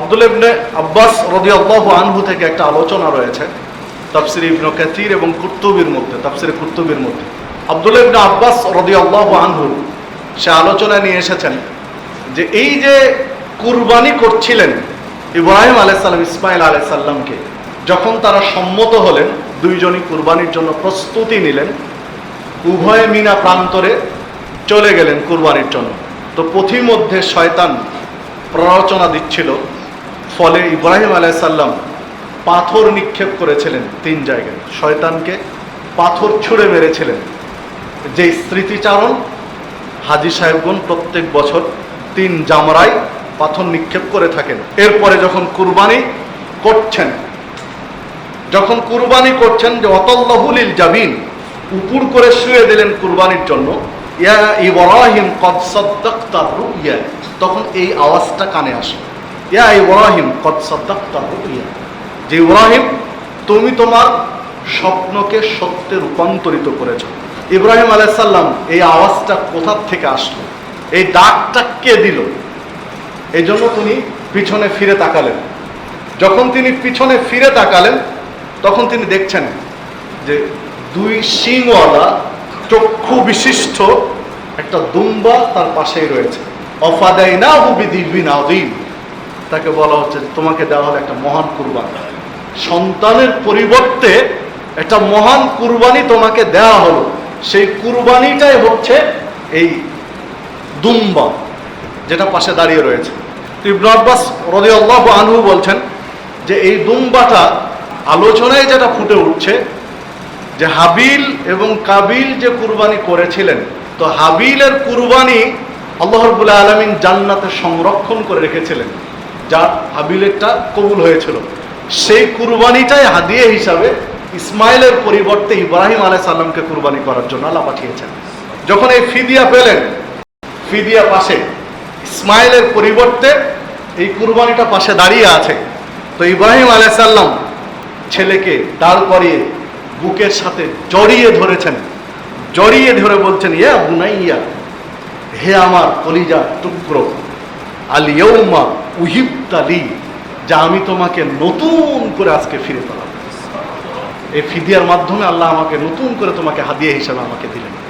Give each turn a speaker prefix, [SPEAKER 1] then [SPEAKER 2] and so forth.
[SPEAKER 1] আব্দুল ইবনে আব্বাস রদিয়াল্লাহু আনহু থেকে একটা আলোচনা রয়েছে, তাফসির ইবনে কাসির এবং কুর্তুবির মধ্যে, তাফসির কুর্তুবির মধ্যে। আব্দুল ইবনে আব্বাস রদিয়াল্লাহু আনহু, সে আলোচনা নিয়ে এসেছেন যে এই যে কুরবানি করছিলেন ইব্রাহিম আলাইসাল্লাম ইসমাইল আলাইসাল্লামকে যখন তারা সম্মত হলেন, দুইজনই কুরবানির জন্য প্রস্তুতি নিলেন, উভয়ে মিনা প্রান্তরে চলে গেলেন কুরবানির জন্য। তো পথিমধ্যে শয়তান প্ররোচনা দিচ্ছিল ফলে ইব্রাহিম আলাইসাল্লাম পাথর নিক্ষেপ করেছিলেন তিন জায়গায়। শয়তানকে পাথর ছুঁড়ে মেরেছিলেন। যে স্মৃতিচারণ হাজি সাহেবগণ প্রত্যেক বছর তিন জামরায় পাথর নিক্ষেপ করে থাকেন। এরপরে যখন কুরবানি করছেন, যখন কুরবানি করছেন যে অতল্লাহুলিল জাবিন উপুর করে শুয়ে দিলেন কুরবানির জন্য, ইয়া ইব্রাহিম কদ সাদ্দাক্তা রুইয়া, তখন এই আওয়াজটা কানে আসে। ইয়া ইব্রাহিম, কদ যে ইব্রাহিম, তুমি তোমার স্বপ্নকে সত্যে রূপান্তরিত করেছ। ইব্রাহিম আলাইসাল্লাম এই আওয়াজটা কোথার থেকে আসলো? এই ডাকটা কে দিল? এই জন্য তিনি পিছনে ফিরে তাকালেন। যখন তিনি পিছনে ফিরে তাকালেন, তখন তিনি দেখছেন যে দুই শিংওয়ালা চক্ষু বিশিষ্ট একটা দুম্বা তার পাশেই রয়েছে। অফাদাই না হুবিদিবিন আদিম তাকে বলা হচ্ছে তোমাকে দেওয়া হলো একটা মহান কুরবানি। সন্তানের পরিবর্তে একটা মহান কুরবানি তোমাকে দেওয়া হলো। সেই কুরবানিটাই হচ্ছে এই দুম্বা, যেটা পাশে দাঁড়িয়ে রয়েছে। ইবনু আব্বাস রদিয়াল্লাহ আনহু বলছেন যে এই দুম্বাটা আলোচনায় যেটা ফুটে উঠছে, যে হাবিল এবং কাবিল যে কুরবানি করেছিলেন, তো হাবিলের কুরবানি আল্লাহ রবুল্লাহ আলমিন জান্নাতে সংরক্ষণ করে রেখেছিলেন। যা হাবিলেরটা কবুল হয়েছিল। সেই কুরবানিটাই হাদিয়ে হিসাবে ইসমাইলের পরিবর্তে ইব্রাহিম আলাই সাল্লামকে কুরবানি করার জন্য আল্লাহ পাঠিয়েছেন। যখন এই ফিদিয়া পেলেন, ফিদিয়া পাশে, ইসমাইলের পরিবর্তে এই কুরবানিটা পাশে দাঁড়িয়ে আছে। তো ইব্রাহিম আলাইসাল্লাম ছেলেকে দাঁড় করিয়ে বুকের সাথে জড়িয়ে ধরেছেন। জড়িয়ে ধরে বলছেন, ইয়া বুনাইয়া, হে আমার কলিজা টুকরো আলিয়ৌমা উহিবতালি যা আমি তোমাকে নতুন করে আজকে ফিরে পেলাম এই ফিদিয়ার মাধ্যমে আল্লাহ আমাকে নতুন করে তোমাকে হাদিয়া হিসাবে আমাকে দিলেন।